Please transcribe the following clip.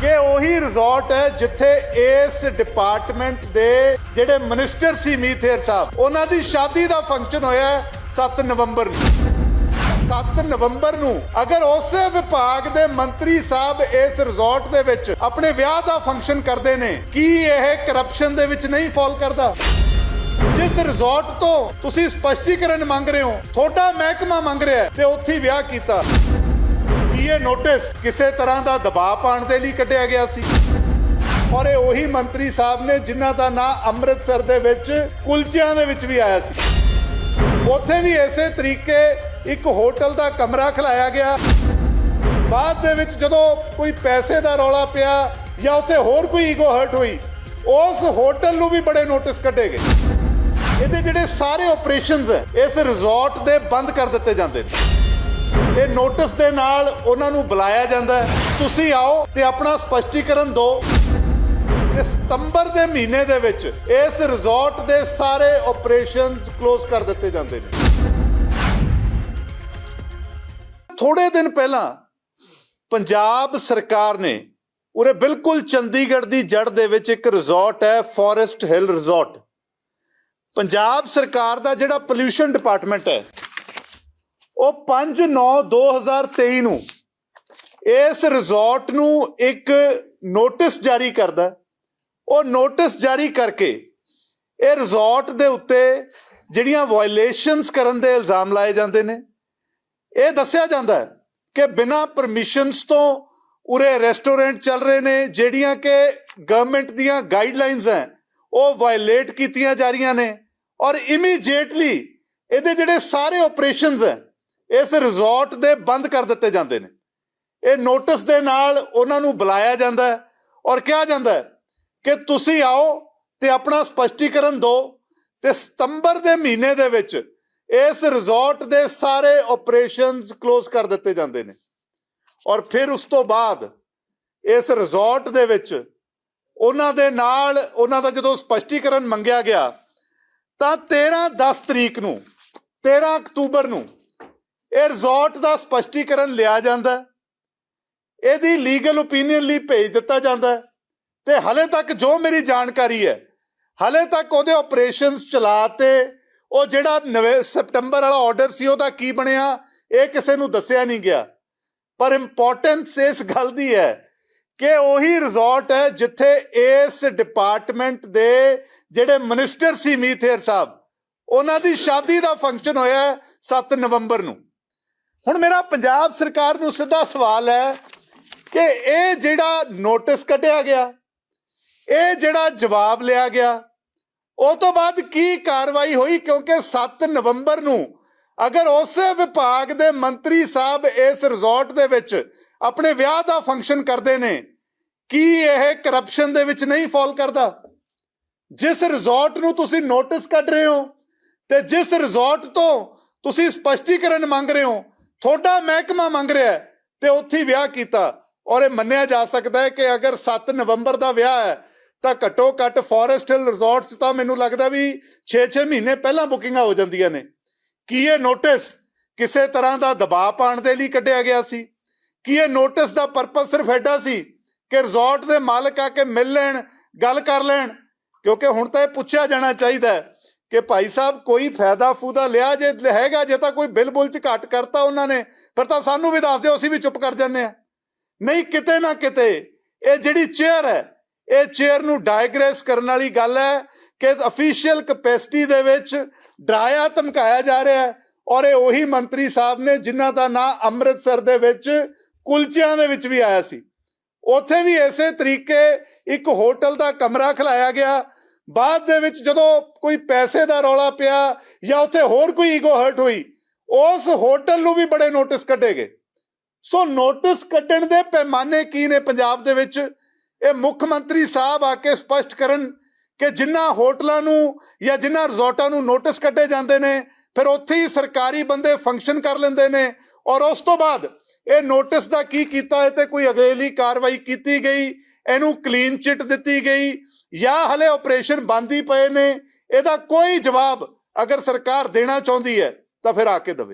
ਕਿ ਉਹੀ ਰਿਜ਼ੋਰਟ ਹੈ ਜਿੱਥੇ ਇਸ ਡਿਪਾਰਟਮੈਂਟ ਦੇ ਜਿਹੜੇ ਮਿਨਿਸਟਰ ਸੀ ਮੀਥੇਰ ਸਾਹਿਬ, ਉਹਨਾਂ ਦੀ ਸ਼ਾਦੀ ਦਾ ਫੰਕਸ਼ਨ ਹੋਇਆ ਹੈ 7 ਨਵੰਬਰ ਨੂੰ। 7 ਨਵੰਬਰ ਨੂੰ ਅਗਰ ਉਸੇ ਵਿਭਾਗ ਦੇ ਮੰਤਰੀ ਸਾਹਿਬ ਇਸ ਰਿਜ਼ੋਰਟ ਦੇ ਵਿੱਚ ਆਪਣੇ ਵਿਆਹ ਦਾ ਫੰਕਸ਼ਨ ਕਰਦੇ ਨੇ, ਕੀ ਇਹ ਕਰਪਸ਼ਨ ਦੇ ਵਿੱਚ ਨਹੀਂ ਫਾਲ ਕਰਦਾ? ਜਿਸ ਰਿਜ਼ੋਰਟ ਤੋਂ ਤੁਸੀਂ ਸਪਸ਼ਟੀਕਰਨ ਮੰਗ ਰਹੇ ਹੋ, ਤੁਹਾਡਾ ਮਹਿਕਮਾ ਮੰਗ ਰਿਹਾ ਤੇ ਉੱਥੇ ਵਿਆਹ ਕੀਤਾ। ਇਹ ਨੋਟਿਸ ਕਿਸੇ ਤਰ੍ਹਾਂ ਦਾ ਦਬਾਅ ਪਾਉਣ ਦੇ ਲਈ ਕੱਢਿਆ ਗਿਆ ਸੀ। ਔਰ ਇਹ ਉਹੀ ਮੰਤਰੀ ਸਾਹਿਬ ਨੇ ਜਿਨ੍ਹਾਂ ਦਾ ਨਾਂ ਅੰਮ੍ਰਿਤਸਰ ਦੇ ਵਿੱਚ ਕੁਲਚਿਆਂ ਦੇ ਵਿੱਚ ਵੀ ਆਇਆ ਸੀ। ਉੱਥੇ ਵੀ ਇਸੇ ਤਰੀਕੇ ਇੱਕ ਹੋਟਲ ਦਾ ਕਮਰਾ ਖਿਲਾਇਆ ਗਿਆ। ਬਾਅਦ ਦੇ ਵਿੱਚ ਜਦੋਂ ਕੋਈ ਪੈਸੇ ਦਾ ਰੌਲਾ ਪਿਆ ਜਾਂ ਉੱਥੇ ਹੋਰ ਕੋਈ ਈਗੋ ਹਰਟ ਹੋਈ, ਉਸ ਹੋਟਲ ਨੂੰ ਵੀ ਬੜੇ ਨੋਟਿਸ ਕੱਢੇ ਗਏ। ਇਹਦੇ ਜਿਹੜੇ ਸਾਰੇ ਆਪਰੇਸ਼ਨਸ ਹੈ, ਇਸ ਰਿਜ਼ੋਰਟ ਦੇ ਬੰਦ ਕਰ ਦਿੱਤੇ ਜਾਂਦੇ ਨੇ। ਇਹ ਨੋਟਿਸ ਦੇ ਨਾਲ ਉਹਨਾਂ ਨੂੰ ਬੁਲਾਇਆ ਜਾਂਦਾ ਹੈ। ਤੁਸੀਂ ਆਓ ਤੇ ਆਪਣਾ ਸਪਸ਼ਟੀਕਰਨ ਦਿਓ। ਤੇ ਸਤੰਬਰ ਦੇ ਮਹੀਨੇ ਦੇ ਵਿੱਚ ਇਸ ਰਿਜ਼ੋਰਟ ਦੇ ਸਾਰੇ ਆਪਰੇਸ਼ਨਸ ਕਲੋਜ਼ ਕਰ ਦਿੱਤੇ ਜਾਂਦੇ ਨੇ। ਥੋੜੇ ਦਿਨ ਪਹਿਲਾਂ ਪੰਜਾਬ ਸਰਕਾਰ ਨੇ ਉਰੇ ਬਿਲਕੁਲ ਚੰਡੀਗੜ੍ਹ ਦੀ ਜੜ ਦੇ ਵਿੱਚ ਇੱਕ ਰਿਜ਼ੋਰਟ ਹੈ, ਫੋਰੈਸਟ ਹਿੱਲ ਰਿਜ਼ੋਰਟ। ਪੰਜਾਬ ਸਰਕਾਰ ਦਾ ਜਿਹੜਾ ਪੋਲਿਊਸ਼ਨ ਡਿਪਾਰਟਮੈਂਟ ਹੈ ਉਹ 5/9/2023 ਨੂੰ ਇਸ ਰਿਜ਼ੋਰਟ ਨੂੰ ਇੱਕ ਨੋਟਿਸ ਜਾਰੀ ਕਰਦਾ ਉਹ ਨੋਟਿਸ ਜਾਰੀ ਕਰਕੇ ਇਹ ਰਿਜ਼ੋਰਟ ਦੇ ਉੱਤੇ ਜਿਹੜੀਆਂ ਵਾਇਲੇਸ਼ਨਸ ਕਰਨ ਦੇ ਇਲਜ਼ਾਮ ਲਾਏ ਜਾਂਦੇ ਨੇ, ਇਹ ਦੱਸਿਆ ਜਾਂਦਾ ਕਿ ਬਿਨਾਂ ਪਰਮਿਸ਼ਨਸ ਤੋਂ ਉਰੇ ਰੈਸਟੋਰੈਂਟ ਚੱਲ ਰਹੇ ਨੇ, ਜਿਹੜੀਆਂ ਕਿ ਗਵਰਨਮੈਂਟ ਦੀਆਂ ਗਾਈਡਲਾਈਨਸ ਹੈ, ਉਹ ਵਾਇਲੇਟ ਕੀਤੀਆਂ ਜਾ ਰਹੀਆਂ ਨੇ ਔਰ ਇਮੀਡੀਏਟਲੀ ਇਹਦੇ ਜਿਹੜੇ ਸਾਰੇ ਆਪਰੇਸ਼ਨਸ ਹੈ ਇਸ ਰਿਜ਼ੋਰਟ ਦੇ ਬੰਦ ਕਰ ਦਿੱਤੇ ਜਾਂਦੇ ਨੇ। ਇਹ ਨੋਟਿਸ ਦੇ ਨਾਲ ਉਹਨਾਂ ਨੂੰ ਬੁਲਾਇਆ ਜਾਂਦਾ ਹੈ ਔਰ ਕਿਹਾ ਜਾਂਦਾ ਹੈ ਕਿ ਤੁਸੀਂ ਆਓ ਤੇ ਆਪਣਾ ਸਪਸ਼ਟੀਕਰਨ ਦਿਓ ਤੇ ਸਤੰਬਰ ਦੇ ਮਹੀਨੇ ਦੇ ਵਿੱਚ ਇਸ ਰਿਜ਼ੋਰਟ ਦੇ ਸਾਰੇ ਆਪਰੇਸ਼ਨਸ ਕਲੋਜ਼ ਕਰ ਦਿੱਤੇ ਜਾਂਦੇ ਨੇ। ਔਰ ਫਿਰ ਉਸ ਤੋਂ ਬਾਅਦ ਇਸ ਰਿਜ਼ੋਰਟ ਦੇ ਵਿੱਚ ਉਹਨਾਂ ਦੇ ਨਾਲ ਉਹਨਾਂ ਦਾ ਜਦੋਂ ਸਪਸ਼ਟੀਕਰਨ ਮੰਗਿਆ ਗਿਆ ਤਾਂ 13 10 ਤਰੀਕ ਨੂੰ 13 ਅਕਤੂਬਰ ਨੂੰ ਇਹ ਰਿਜ਼ੋਰਟ ਦਾ ਸਪਸ਼ਟੀਕਰਨ ਲਿਆ ਜਾਂਦਾ ਇਹਦੀ ਲੀਗਲ ਓਪੀਨੀਅਨ ਲਈ ਭੇਜ ਦਿੱਤਾ ਜਾਂਦਾ ਹੈ ਤੇ ਹਲੇ ਤੱਕ ਜੋ ਮੇਰੀ ਜਾਣਕਾਰੀ ਹੈ, ਹਲੇ ਤੱਕ ਉਹਦੇ ਆਪਰੇਸ਼ਨਸ ਚਲਾਤੇ ਉਹ ਜਿਹੜਾ ਨਵੇਂ ਸਪਟੰਬਰ ਵਾਲਾ ਆਰਡਰ ਸੀ ਉਹਦਾ ਕੀ ਬਣਿਆ, ਇਹ ਕਿਸੇ ਨੂੰ ਦੱਸਿਆ ਨਹੀਂ ਗਿਆ। ਪਰ ਇੰਪੋਰਟੈਂਸ ਇਸ ਗੱਲ ਦੀ ਹੈ ਕਿ ਉਹੀ ਰਿਜ਼ੋਰਟ ਹੈ ਜਿੱਥੇ ਇਸ ਡਿਪਾਰਟਮੈਂਟ ਦੇ ਜਿਹੜੇ ਮਿਨਿਸਟਰ ਸੀ ਮੀਥੇਰ ਸਾਹਿਬ, ਉਹਨਾਂ ਦੀ ਸ਼ਾਦੀ ਦਾ ਫੰਕਸ਼ਨ ਹੋਇਆ ਹੈ 7 ਨਵੰਬਰ ਨੂੰ। ਹੁਣ ਮੇਰਾ ਪੰਜਾਬ ਸਰਕਾਰ ਨੂੰ ਸਿੱਧਾ ਸਵਾਲ ਹੈ ਕਿ ਇਹ ਜਿਹੜਾ ਨੋਟਿਸ ਕੱਢਿਆ ਗਿਆ, ਇਹ ਜਿਹੜਾ ਜਵਾਬ ਲਿਆ ਗਿਆ, ਉਹ ਤੋਂ ਬਾਅਦ ਕੀ ਕਾਰਵਾਈ ਹੋਈ? ਕਿਉਂਕਿ 7 ਨਵੰਬਰ ਨੂੰ ਅਗਰ ਉਸੇ ਵਿਭਾਗ ਦੇ ਮੰਤਰੀ ਸਾਹਿਬ ਇਸ ਰਿਜ਼ੋਰਟ ਦੇ ਵਿੱਚ ਆਪਣੇ ਵਿਆਹ ਦਾ ਫੰਕਸ਼ਨ ਕਰਦੇ ਨੇ, ਕੀ ਇਹ ਕਰਪਸ਼ਨ ਦੇ ਵਿੱਚ ਨਹੀਂ ਫਾਲ ਕਰਦਾ? ਜਿਸ ਰਿਜ਼ੋਰਟ ਨੂੰ ਤੁਸੀਂ ਨੋਟਿਸ ਕੱਢ ਰਹੇ ਹੋ ਤੇ ਜਿਸ ਰਿਜ਼ੋਰਟ ਤੋਂ ਤੁਸੀਂ ਸਪਸ਼ਟੀਕਰਨ ਮੰਗ ਰਹੇ ਹੋ ਤੁਹਾਡਾ ਮਹਿਕਮਾ ਮੰਗ ਰਿਹਾ ਹੈ ਤੇ ਉੱਥੇ ਵਿਆਹ ਕੀਤਾ। ਔਰ ਇਹ ਮੰਨਿਆ ਜਾ ਸਕਦਾ ਹੈ ਕਿ ਅਗਰ 7 ਨਵੰਬਰ ਦਾ ਵਿਆਹ ਹੈ, ਤਾਂ ਘੱਟੋ ਘੱਟ ਫੋਰੈਸਟ ਹਿਲ ਰਿਜ਼ੋਰਟਸ ਤਾਂ ਮੈਨੂੰ ਲੱਗਦਾ ਵੀ 6-6 ਮਹੀਨੇ ਪਹਿਲਾਂ ਬੁਕਿੰਗਾਂ ਹੋ ਜਾਂਦੀਆਂ ਨੇ। ਕੀ ਇਹ ਨੋਟਿਸ ਕਿਸੇ ਤਰ੍ਹਾਂ ਦਾ ਦਬਾਅ ਪਾਉਣ ਦੇ ਲਈ ਕੱਢਿਆ ਗਿਆ ਸੀ? ਕੀ ਇਹ ਨੋਟਿਸ ਦਾ ਪਰਪਸ ਸਿਰਫ ਐਡਾ ਸੀ ਕਿ ਰਿਜ਼ੋਰਟ ਦੇ ਮਾਲਕ ਆ ਕੇ ਮਿਲ ਲੈਣ, ਗੱਲ ਕਰ ਲੈਣ? ਕਿਉਂਕਿ ਹੁਣ ਤਾਂ ਇਹ ਪੁੱਛਿਆ ਜਾਣਾ ਚਾਹੀਦਾ ਹੈ ਕਿ ਭਾਈ ਸਾਹਿਬ ਕੋਈ ਫਾਇਦਾ ਫੂਦਾ ਲਿਆ ਜੇ, ਹੈਗਾ ਜੇ ਤਾਂ ਕੋਈ ਬਿੱਲ ਬੁੱਲ ਚ ਘੱਟ ਕਰਤਾ ਉਹਨਾਂ ਨੇ ਪਰ ਤਾਂ ਸਾਨੂੰ ਵੀ ਦੱਸ ਦਿਓ, ਅਸੀਂ ਵੀ ਚੁੱਪ ਕਰ ਜਾਂਦੇ ਆ ਨਹੀਂ, ਕਿਤੇ ਨਾ ਕਿਤੇ ਇਹ ਜਿਹੜੀ ਚੇਅਰ ਹੈ, ਇਹ ਚੇਅਰ ਨੂੰ ਡਾਇਗ੍ਰੈਸ ਕਰਨ ਵਾਲੀ ਗੱਲ ਹੈ ਕਿ ਅਫੀਸ਼ੀਅਲ ਕਪੈਸਿਟੀ ਦੇ ਵਿੱਚ ਡਰਾਇਆ, ਧਮਕਾਇਆ ਜਾ ਰਿਹਾ ਹੈ ਔਰ ਇਹ ਉਹੀ ਮੰਤਰੀ ਸਾਹਿਬ ਨੇ ਜਿਨ੍ਹਾਂ ਦਾ ਨਾਂ ਅੰਮ੍ਰਿਤਸਰ ਦੇ ਵਿੱਚ ਕੁਲਚਿਆਂ ਦੇ ਵਿੱਚ ਵੀ ਆਇਆ ਸੀ। ਉੱਥੇ ਵੀ ਇਸੇ ਤਰੀਕੇ ਇੱਕ ਹੋਟਲ ਦਾ ਕਮਰਾ ਖਿਲਾਇਆ ਗਿਆ ਬਾਅਦ ਦੇ ਵਿੱਚ ਜਦੋਂ ਕੋਈ ਪੈਸੇ ਦਾ ਰੌਲਾ ਪਿਆ ਜਾਂ ਉੱਥੇ ਹੋਰ ਕੋਈ ਈਗੋ ਹਰਟ ਹੋਈ, ਉਸ ਹੋਟਲ ਨੂੰ ਵੀ ਬੜੇ ਨੋਟਿਸ ਕੱਢੇ ਗਏ। ਸੋ ਨੋਟਿਸ ਕੱਢਣ ਦੇ ਪੈਮਾਨੇ ਕੀ ਨੇ ਪੰਜਾਬ ਦੇ ਵਿੱਚ? ਇਹ ਮੁੱਖ ਮੰਤਰੀ ਸਾਹਿਬ ਆ ਕੇ ਸਪਸ਼ਟ ਕਰਨ ਕਿ ਜਿਨ੍ਹਾਂ ਹੋਟਲਾਂ ਨੂੰ ਜਾਂ ਜਿਨ੍ਹਾਂ ਰਿਜ਼ੋਰਟਾਂ ਨੂੰ ਨੋਟਿਸ ਕੱਢੇ ਜਾਂਦੇ ਨੇ, ਫਿਰ ਉੱਥੇ ਹੀ ਸਰਕਾਰੀ ਬੰਦੇ ਫੰਕਸ਼ਨ ਕਰ ਲੈਂਦੇ ਨੇ ਔਰ ਉਸ ਤੋਂ ਬਾਅਦ ਇਹ ਨੋਟਿਸ ਦਾ ਕੀ ਕੀਤਾ ਹੈ ਤੇ ਕੋਈ ਅਗਲੇਲੀ ਕਾਰਵਾਈ ਕੀਤੀ ਗਈ ਇਹਨੂੰ ਕਲੀਨ ਚਿੱਟ ਦਿੱਤੀ ਗਈ ਜਾਂ ਹਲੇ ਆਪਰੇਸ਼ਨ ਬੰਦ ਹੀ ਪਏ ਨੇ, ਇਹਦਾ ਕੋਈ ਜਵਾਬ ਅਗਰ ਸਰਕਾਰ ਦੇਣਾ ਚਾਹੁੰਦੀ ਹੈ ਤਾਂ ਫਿਰ ਆ ਕੇ ਦੇਵੇ।